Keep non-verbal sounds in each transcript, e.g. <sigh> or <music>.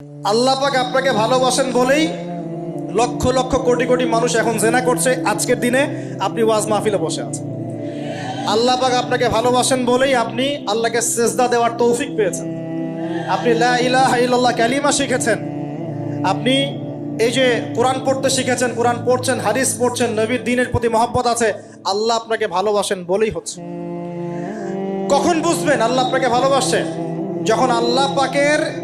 আল্লাহ পাক আপনাকে ভালোবাসেন বলেই লক্ষ লক্ষ কোটি কোটি মানুষ এখন জেনা করছে আজকের দিনে আপনি ওয়াজ মাহফিলে বসে আছেন। আল্লাহ পাক আপনাকে ভালোবাসেন বলেই আপনি আল্লাহকে সেজদা দেওয়ার তৌফিক পেয়েছেন। আপনি লা ইলাহা ইল্লাল্লাহ কালিমা শিখেছেন। আপনি এই যে কোরআন পড়তে শিখেছেন, কোরআন পড়ছেন, হাদিস পড়ছেন, নবীর দিনের প্রতি মহব্বত আছে, আল্লাহ আপনাকে ভালোবাসেন বলেই হচ্ছে। কখন বুঝবেন আল্লাহ আপনাকে ভালোবাসে? যখন আল্লাহ পাকের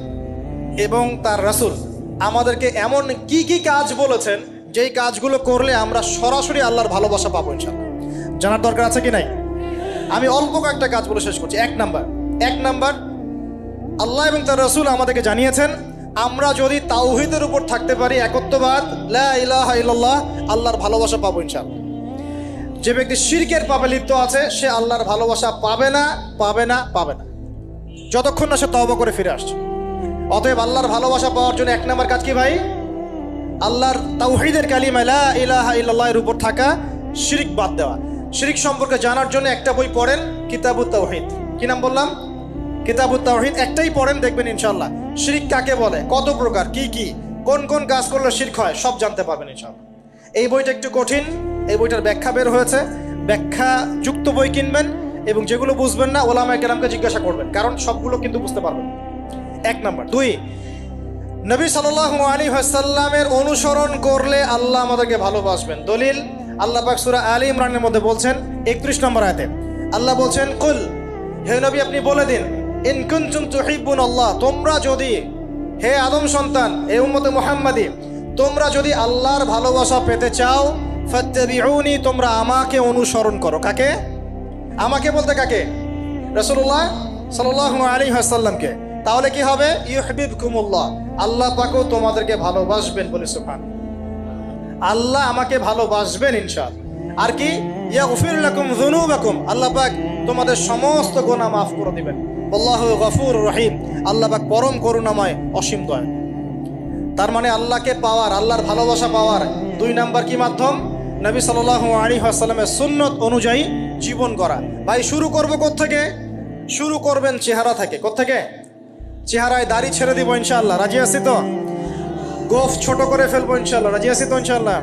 এবং তার রাসূল আমাদেরকে এমন কি কি কাজ বলেছেন, যেই কাজগুলো করলে আমরা সরাসরি আল্লাহর ভালোবাসা পাবো ইনশাল্লাহ জানার দরকার আছে কি নাই? আমি অল্প কয়েকটা কাজ বলে শেষ করছি। এক নাম্বার এক নাম্বার, আল্লাহ এবং তার রসুল আমাদেরকে জানিয়েছেন, আমরা যদি তাওহিদের উপর থাকতে পারি একত্ববাদ, লা ইলাহা ইল্লাল্লাহ, আল্লাহর ভালোবাসা পাবো ইনশাল্লাহ যে ব্যক্তি শিরকের পাপে লিপ্ত আছে, সে আল্লাহর ভালোবাসা পাবে না পাবে না পাবে না। যতক্ষণ না সে তওবা করে ফিরে আসছে। অতএব আল্লাহর ভালোবাসা পাওয়ার জন্য এক নম্বর কাজ কি ভাই? আল্লাহর তাওহিদের কালিমা ইলাহা ইল্লাল্লাহের উপর থাকা শিরিক বাদ দেওয়া। শিরিক সম্পর্কে জানার জন্য একটা বই পড়েন, কিতাবুত তাওহিদ। কি নাম বললাম? কিতাবুত তাওহিদ, একটাই পড়েন, দেখবেন ইনশাল্লাহ শিরিক কাকে বলে? কত প্রকার, কি কি? কোন কোন কাজ করলে শিরক হয়, সব জানতে পারবেন ইনশাল্লাহ এই বইটা একটু কঠিন, এই বইটার ব্যাখ্যা বের হয়েছে। ব্যাখ্যা যুক্ত বই কিনবেন এবং যেগুলো বুঝবেন না ওলামা কেরামকে জিজ্ঞাসা করবেন, কারণ সবগুলো কিন্তু বুঝতে পারবেন। এক নম্বর। দুই, নবী সাল্লাল্লাহু আলী ওয়াসাল্লামের অনুসরণ করলে আল্লাহ আমাদেরকে ভালোবাসবেন। দলিল, আল্লাহ পাক সূরা আলী ইমরানের মধ্যে বলছেন 31 নম্বর আয়াতে, আল্লাহ বলছেন, কুল, হে নবী, আপনি বলে দিন, ইন কুনতুম তুহিব্বুন আল্লাহ, তোমরা যদি, হে আদম সন্তান হে উম্মতে মুহাম্মাদি, তোমরা যদি আল্লাহর ভালোবাসা পেতে চাও, ফাত্তাবিউনি, তোমরা আমাকে অনুসরণ করো। কাকে? আমাকে বলতে কাকে? রসুল্লাহ সাল্লাহ আলী হাসাল্লামকে তাহলে কি হবে? ইউহবিব আল্লাহ পাকও তোমাদেরকে ভালোবাসবেন বলে সুফান আল্লাহ আমাকে ভালোবাসবেন ইনশাল আর কি? যুনুবাকুম। আল্লাহ পাক তোমাদের সমস্ত গুনাহ মাফ করে দিবেন। আল্লাহু গফুর রহিম। আল্লাহ পাক পরম করুণাময় অসীম দয় তার মানে আল্লাহকে পাওয়ার, আল্লাহর ভালোবাসা পাওয়ার দুই নাম্বার কি মাধ্যম? নবী ওয়াসাল্লামের সুন্নত অনুযায়ী জীবন করা ভাই, শুরু করব থেকে শুরু করবেন চেহারা থেকে। থেকে চেহারায় দাড়ি ছেড়ে দিব ইনশাল্লাহ রাজি আছি তো? গোফ ছোট করে ফেলব ইনশাল্লাহ রাজি আছি তো ইনশাআল্লাহ?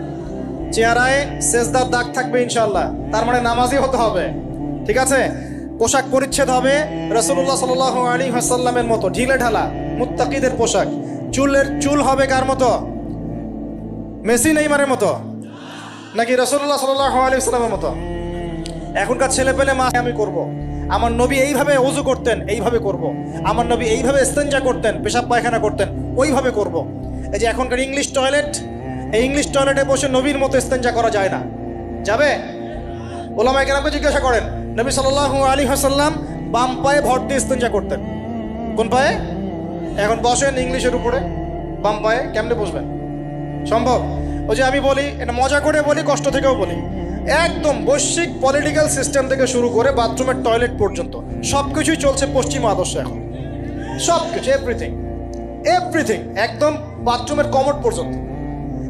চেহারায় সেজদার দাগ থাকবে ইনশাল্লাহ তার মানে নামাজি হতে হবে। ঠিক আছে? পোশাক পরিচ্ছেদ হবে রসুল্লাহ সাল আলী হাসাল্লামের মতো। ঢিলে ঢালা, মুত্তাকিদের পোশাক। চুলের চুল হবে কার মতো? মেসি নেইমারের মতো? নাকি রসুল্লাহ সাল আলী সাল্লামের মতো? এখনকার ছেলে পেলে মা আমি করব। আমার নবী এইভাবে অজু করতেন, এইভাবে করব। আমার নবী এইভাবে স্তেঞ্জা করতেন, পেশাব পায়খানা করতেন, ওইভাবে করব। এই যে এখনকার ইংলিশ টয়লেট, এই ইংলিশ টয়লেটে বসে নবীর মতো স্তেঞ্জা করা যায় না। যাবে? ওলামাই কেরামকে জিজ্ঞাসা করেন, নবী সাল্লাহ আলী হাসাল্লাম বাম পায়ে ভর দিয়ে স্তেঞ্জা করতেন। কোন পায়ে? এখন বসেন ইংলিশের উপরে, বাম পায়ে কেমনে বসবেন? সম্ভব? ওই যে আমি বলি, এটা মজা করে বলি, কষ্ট থেকেও বলি। একদম বৈশ্বিক পলিটিক্যাল সিস্টেম থেকে শুরু করে বাথরুমের টয়লেট পর্যন্ত। সব কিছুই চলছে পশ্চিম আদর্শ এখন। সব কিছু এভরিথিং এভরিথিং একদম বাথরুমের কমোড পর্যন্ত।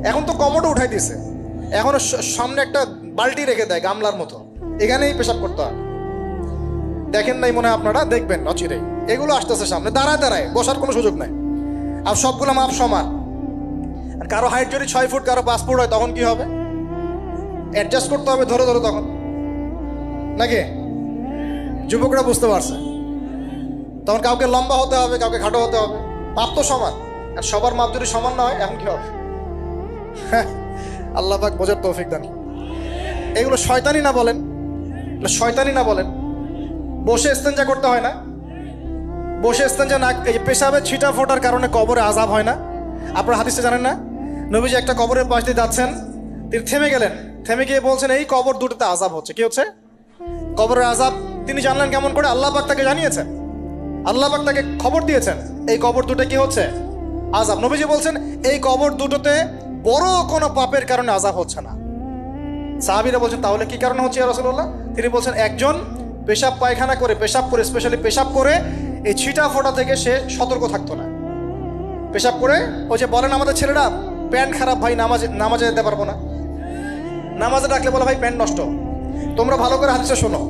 এখন তো কমোডও উঠাই দিছে। এখন সামনে একটা বালতি রেখে দেয় গামলার মতো। এখানেই পেশাব করতে হয়। দেখেন নাই মনে হয় আপনারা, দেখবেন, অচিরেই। এগুলো আসতেছে সামনে। দাঁড়ায় দাঁড়ায়, বসার কোনো সুযোগ নাই। আর সবগুলো মাপ সমান। কারও হাইট যদি ছয় ফুট, কারও পাঁচ ফুট হয়, তখন কি হবে? অ্যাডজাস্ট করতে হবে, ধরে ধরে তখন। নাকি? যুবকরা বুঝতে পারছে। তখন কাউকে লম্বা হতে হবে, কাউকে খাটো হতে হবে। মাপ তো সমান। আর সবার মাপ যদি সমান না হয়, এখন কি হবে? <laughs> আল্লাহ পাক বোঝার তৌফিক দান। এগুলো শয়তানি না বলেন। শয়তানি না বলেন। বসে ইস্তেঞ্জা করতে হয় না। বসে ইস্তেঞ্জা না, এই যে পেশাবের ছিটা ফোটার কারণে কবরে আজাব হয় না। আপনারা হাদিসে জানেন না? নবীজি একটা কবরের পাশ দিয়ে যাচ্ছেন, তিনি থেমে গেলেন। থেমে গিয়ে বলছেন, এই কবর দুটোতে আজাব হচ্ছে। কি হচ্ছে? কবরের আজাব তিনি জানলেন কেমন করে আল্লাহ পাক তাকে জানিয়েছেন। আল্লাহ পাক তাকে খবর দিয়েছেন, এই কবর দুটো কি হচ্ছে? আজাব নবীজি বলছেন, এই কবর দুটোতে বড় কোনো পাপের কারণে আজাব হচ্ছে না। সাহাবিরা বলছেন, তাহলে কি কারণে হচ্ছে রসুল্লাহ তিনি বলছেন, একজন পেশাব পায়খানা করে, পেশাব করে স্পেশালি পেশাব করে, এই ছিটা ফোটা থেকে সে সতর্ক থাকতো না। পেশাব করে, ওই যে বলেন আমাদের ছেলেরা, প্যান্ট খারাপ ভাই, নামাজে নামাজে যেতে পারব না। নামাজে ডাকলে বলে, ভাই, প্যান্ট নষ্ট। তোমরা ভালো করে হাদিসে শোনো।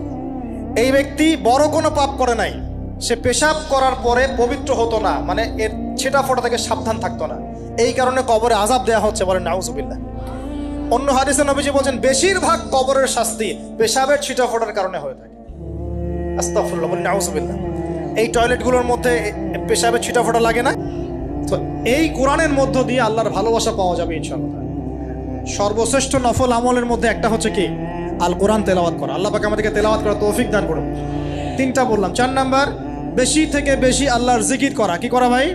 এই ব্যক্তি বড় কোনো পাপ করে নাই। সে পেশাব করার পরে পবিত্র হতো না। মানে এর ছিটা ফোটা থেকে সাবধান থাকতো না। এই কারণে কবরে আজাব দেওয়া হচ্ছে বলেন, নাউজুবিল্লাহ। অন্য হাদিসে নবীজি বলছেন, বেশিরভাগ কবরের শাস্তি পেশাবের ছিটা ফোটার কারণে হয়ে থাকে। আস্তাগফিরুল্লাহ, বলেন এই টয়লেটগুলোর মধ্যে পেশাবের ছিটা ফোটা লাগে না? তো এই কোরআনের মধ্য দিয়ে আল্লাহর ভালোবাসা পাওয়া যাবে ইনশাআল্লাহ। সর্বশ্রেষ্ঠ নফল আমলের মধ্যে একটা হচ্ছে কি? আল কোরআন তেলাওয়াত করা। আল্লাহ পাকে আমাদেরকে তেলাওয়াত করা তৌফিক দান করুন। তিনটা বললাম। চার নাম্বার, বেশি থেকে বেশি আল্লাহর জিকির করা। কি করা ভাই?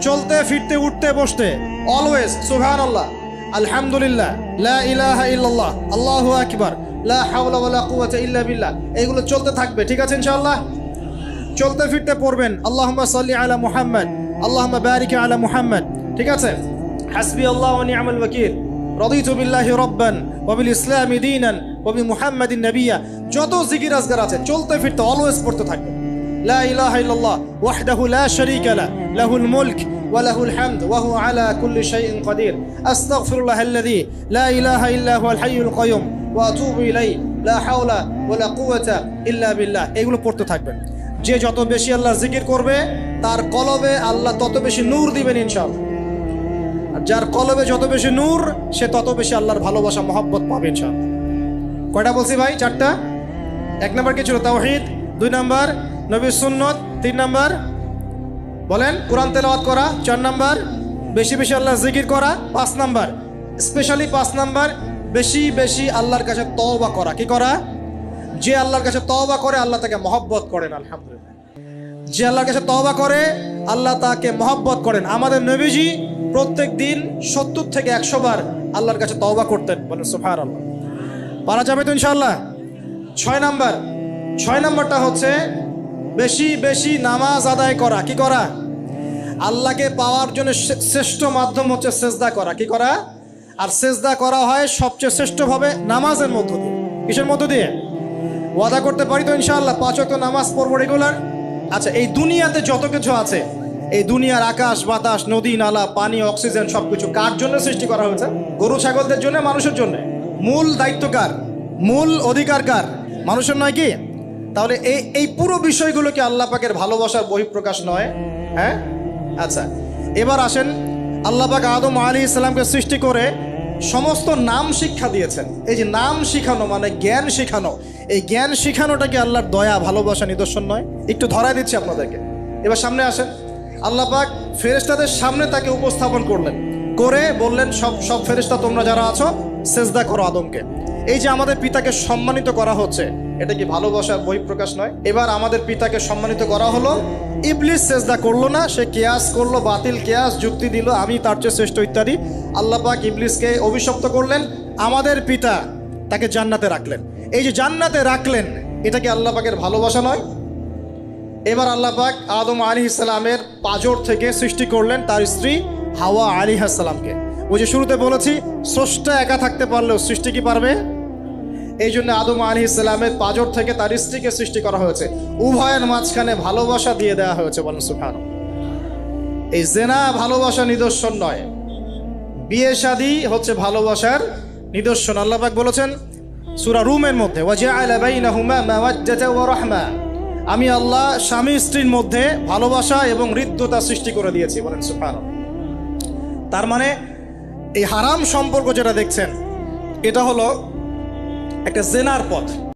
চলতে, ফিরতে, উঠতে, বসতে। অলওয়েজ সুবহান আল্লাহ আলহামদুলিল্লাহ। লা ইলাহা ইল্লাল্লাহ। আল্লাহু আকবার। লা হাওলা ওয়ালা কুওয়াতা ইল্লা বিল্লাহ। এগুলো চলতে থাকবে। ঠিক আছে ইনশাআল্লাহ? চলতে, ফিরতে পড়বেন। আল্লাহুম্মা সাল্লি আলা মুহাম্মদ। আল্লাহুম্মা বারিক আলা মুহাম্মদ। ঠিক আছে? হাসবি আল্লাহ ওয়া নি'মাল ওয়াকিল। রদিত বিল্লাহি রব্বান ববিল ইসলাম দিনান ওবি মুহাম্মদ নবিয়া। যত জিকির আজগার আছে, চলতে ফিরতে অলওয়েজ পড়তে থাকবে। লা ইলাহা ইল্লাল্লাহ ওয়াহদাহু লা শারীকা লা, লাহুল মুলক وله الحمد وهو على كل شيء قدير أستغفر الله الذي لا إله إلا هو الحي القيوم وأتوب إليه لا حول ولا قوة إلا بالله এগুলো পড়তে থাকবেন যে যত বেশি আল্লাহ জিকির করবে, তার কলবে আল্লাহ তত বেশি নূর দিবেন ইনশাআল্লাহ। যার কলবে যত বেশি নূর, সে তত বেশি আল্লাহর ভালোবাসা, মহব্বত পাবে, ইনশাআল্লাহ। কয়টা বলছি ভাই? চারটা? এক নম্বর কি ছিল? তাওহিদ। দুই নাম্বার নবী সুন্নত। তিন নাম্বার, বলেন, কোরআন তেলাওয়াত করা। চার নাম্বার, বেশি বেশি আল্লাহ জিকির করা। পাঁচ নাম্বার, স্পেশালি পাঁচ নাম্বার, বেশি বেশি আল্লাহর কাছে তওবা করা। কি করা? যে আল্লাহর কাছে তওবা করে, আল্লাহ তাকে মহব্বত করেন, আলহামদুলিল্লাহ। যে আল্লাহর কাছে তওবা করে, আল্লাহ তাকে মহব্বত করেন। আমাদের নবীজি প্রত্যেক দিন সত্তর থেকে একশো বার আল্লাহর কাছে তওবা করতেন। বলেন সুফার আল্লাহ পারা যাবে তো ইনশাল্লাহ ছয় নাম্বার। ছয় নাম্বারটা হচ্ছে বেশি বেশি নামাজ আদায় করা। কি করা? আল্লাহকে পাওয়ার জন্য শ্রেষ্ঠ মাধ্যম হচ্ছে সেজদা করা। কি করা? আর সেজদা করা হয় সবচেয়ে শ্রেষ্ঠভাবে নামাজের মধ্য দিয়ে। কিসের মধ্য দিয়ে? ওয়াদা করতে পারি তো ইনশাআল্লাহ, পাঁচ ওয়াক্ত নামাজ পড়ব রেগুলার? আচ্ছা এই দুনিয়াতে যত কিছু আছে এই দুনিয়ার আকাশ, বাতাস, নদী, নালা, পানি, অক্সিজেন সবকিছু কার জন্য সৃষ্টি করা হয়েছে? গরু, ছাগলদের জন্য, মানুষের জন্য? মূল দায়িত্ব কার? মূল অধিকার কার? মানুষের নয় কি? তাহলে এই এই পুরো বিষয়গুলো কি আল্লাহ পাকের ভালোবাসার বহিঃপ্রকাশ নয় হ্যাঁ? আচ্ছা এবার আসেন আল্লাহ পাক আদম আলী ইসলামকে সৃষ্টি করে সমস্ত নাম শিক্ষা দিয়েছেন। এই যে নাম শিখানো মানে জ্ঞান শিখানো। এই জ্ঞান শিখানোটা কি আল্লাহর দয়া, ভালোবাসা, নিদর্শন নয়। একটু ধরাই দিচ্ছি আপনাদেরকে। এবার সামনে আসেন। আল্লাহ পাক ফেরেশতাদের সামনে তাকে উপস্থাপন করলেন। করে বললেন, সব সব ফেরেশতা তোমরা যারা আছো, সেজদা করো আদমকে। এই যে আমাদের পিতাকে সম্মানিত করা হচ্ছে, এটা কি ভালোবাসার বহিঃপ্রকাশ নয়? এবার আমাদের পিতাকে সম্মানিত করা হলো, ইবলিস সেজদা করল না, সে কেয়াস করল, বাতিল কেয়াস, যুক্তি দিল, আমি তার চেয়ে শ্রেষ্ঠ ইত্যাদি। পাক ইবলিসকে অভিশপ্ত করলেন, আমাদের পিতা তাকে জান্নাতে রাখলেন। এই যে জান্নাতে রাখলেন, এটা কি আল্লাহ পাকের ভালোবাসা নয়? এবার আল্লাহ পাক আদম আলী ইসলামের পাজর থেকে সৃষ্টি করলেন তার স্ত্রী হাওয়া আলী সালামকে। ওই যে শুরুতে বলেছি, স্রষ্টা একা থাকতে পারলেও সৃষ্টি কি পারবে? এই জন্য আদম আলী ইসলামের পাজর থেকে তার স্ত্রীকে সৃষ্টি করা হয়েছে। উভয়ের মাঝখানে ভালোবাসা দিয়ে দেওয়া হয়েছে বলেন সুফান এই জেনা ভালোবাসা নিদর্শন নয়, বিয়ে শাদী হচ্ছে ভালোবাসার নিদর্শন। আল্লাহ পাক বলেছেন, সুরা রুমের মধ্যে ওয়াজআলা বাইনাহুমা মাওয়াজ্জাতা ওয়া রাহমা। আমি আল্লাহ স্বামী স্ত্রীর মধ্যে ভালোবাসা এবং হৃদ্যতা সৃষ্টি করে দিয়েছি, বলেন সুফান তার মানে এই হারাম সম্পর্ক যেটা দেখছেন, এটা হলো একটা জেনার পথ।